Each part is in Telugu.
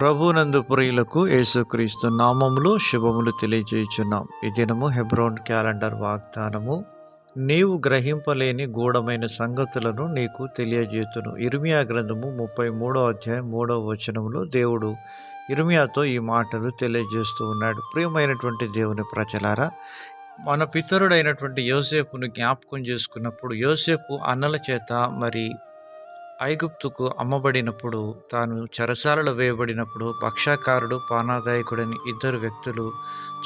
ప్రభునందు ప్రియులకు యేసుక్రీస్తు నామములు శుభములు తెలియజేయుచున్నాం. ఈ దినము హెబ్రోన్ క్యాలెండర్ వాగ్దానము నీవు గ్రహింపలేని గూఢమైన సంగతులను నీకు తెలియజేతును ఇర్మియా గ్రంథము ముప్పై మూడో అధ్యాయం మూడవ వచనములో దేవుడు ఇర్మియాతో ఈ మాటలు తెలియజేస్తూ ఉన్నాడు. ప్రియమైనటువంటి దేవుని ప్రజలారా మన పితరుడైనటువంటి యోసేపును జ్ఞాపకం చేసుకున్నప్పుడు యోసేపు అన్నల చేత మరి ఐగుప్తుకు అమ్మబడినప్పుడు తాను చెరసాలలో వేయబడినప్పుడు పక్షాకారుడు పానాదాయకుడని ఇద్దరు వ్యక్తులు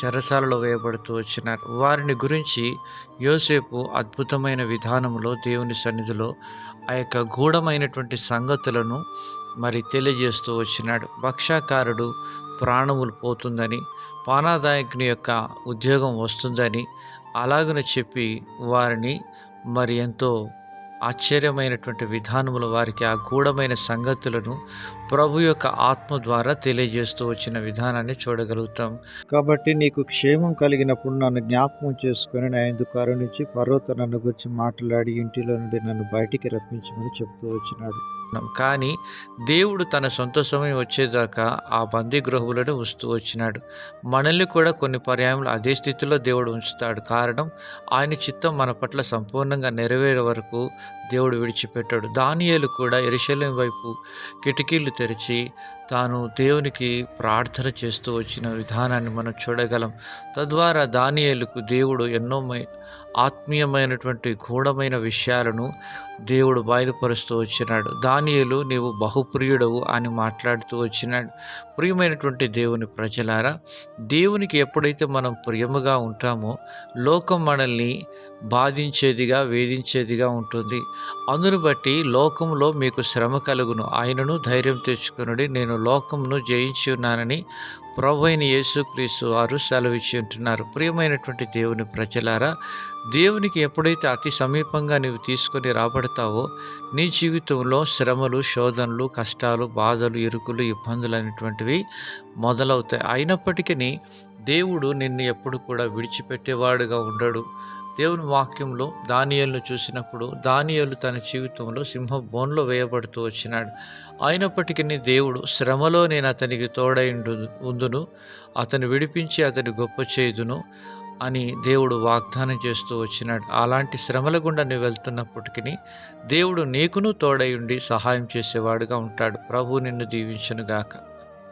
చెరసాలలో వేయబడుతూ వచ్చినారు. వారిని గురించి యోసేపు అద్భుతమైన విధానంలో దేవుని సన్నిధిలో ఆ యొక్క గూఢమైనటువంటి సంగతులను మరి తెలియజేస్తూ వచ్చినాడు. పక్షాకారుడు ప్రాణములు పోతుందని పానాదాయకుని యొక్క ఉద్యోగం వస్తుందని అలాగని చెప్పి వారిని మరి ఎంతో ఆశ్చర్యమైనటువంటి విధానముల వారికి ఆ గూఢమైన సంగతులను ప్రభు యొక్క ఆత్మ ద్వారా తెలియజేస్తూ వచ్చిన విధానాన్ని చూడగలుగుతాం. కాబట్టి నీకు క్షేమం కలిగినప్పుడు నన్ను జ్ఞాపకం చేసుకొని నా ఎందుకు కరుణించి పర్వత నన్ను గురించి మాట్లాడి ఇంటిలో నుండి నన్ను బయటికి రప్పించమని చెప్తూ వచ్చినాడు. కానీ దేవుడు తన సొంత సమయం వచ్చేదాకా ఆ బందీ గృహములను ఉంచుతూ వచ్చినాడు. మనల్ని కూడా కొన్ని పర్యాయములు అదే స్థితిలో దేవుడు ఉంచుతాడు. కారణం ఆయన చిత్తం మన పట్ల సంపూర్ణంగా నెరవేరే వరకు దేవుడు విడిచిపెట్టాడు. దానియేలు కూడా ఎరుశల్యం వైపు కిటికీలు తెరిచి తాను దేవునికి ప్రార్థన చేస్తూ వచ్చిన విధానాన్ని మనం చూడగలం. తద్వారా దానియేలుకు దేవుడు ఎన్నో మై- ఆత్మీయమైనటువంటి గూఢమైన విషయాలను దేవుడు బయలుపరుస్తూ వచ్చినాడు. దానియలు నీవు బహుప్రియుడవు అని మాట్లాడుతూ వచ్చినాడు. ప్రియమైనటువంటి దేవుని ప్రజలారా దేవునికి ఎప్పుడైతే మనం ప్రియముగా ఉంటామో లోకం మనల్ని బాధించేదిగా వేధించేదిగా ఉంటుంది. అందును బట్టి లోకంలో మీకు శ్రమ కలుగును. ఆయనను ధైర్యం తెచ్చుకునుడి. నేను లోకంను జయించి ఉన్నానని ప్రభు అయిన యేసుక్రీస్తు వారు సెలవిచ్చి ఉంటున్నారు. ప్రియమైనటువంటి దేవుని ప్రజలారా దేవునికి ఎప్పుడైతే అతి సమీపంగా నీవు తీసుకొని రాబడతావో నీ జీవితంలో శ్రమలు శోధనలు కష్టాలు బాధలు ఇరుకులు ఇబ్బందులు అనేటువంటివి మొదలవుతాయి. అయినప్పటికీ దేవుడు నిన్ను ఎప్పుడు కూడా విడిచిపెట్టేవాడుగా ఉండడు. దేవుని వాక్యంలో దానియలను చూసినప్పుడు దానియలు తన జీవితంలో సింహ బోన్లో వేయబడుతూ వచ్చినాడు. అయినప్పటికీ దేవుడు శ్రమలో నేను అతనికి తోడై ఉండు- ఉందును అతను విడిపించి అతని గొప్ప చేయుదును అని దేవుడు వాగ్దానం చేస్తూ వచ్చినాడు. అలాంటి శ్రమల గుండా నువ్వు వెళ్తున్నప్పటికీ దేవుడు నీకును తోడై ఉండి సహాయం చేసేవాడుగా ఉంటాడు. ప్రభు నిన్ను దీవించునుగాక.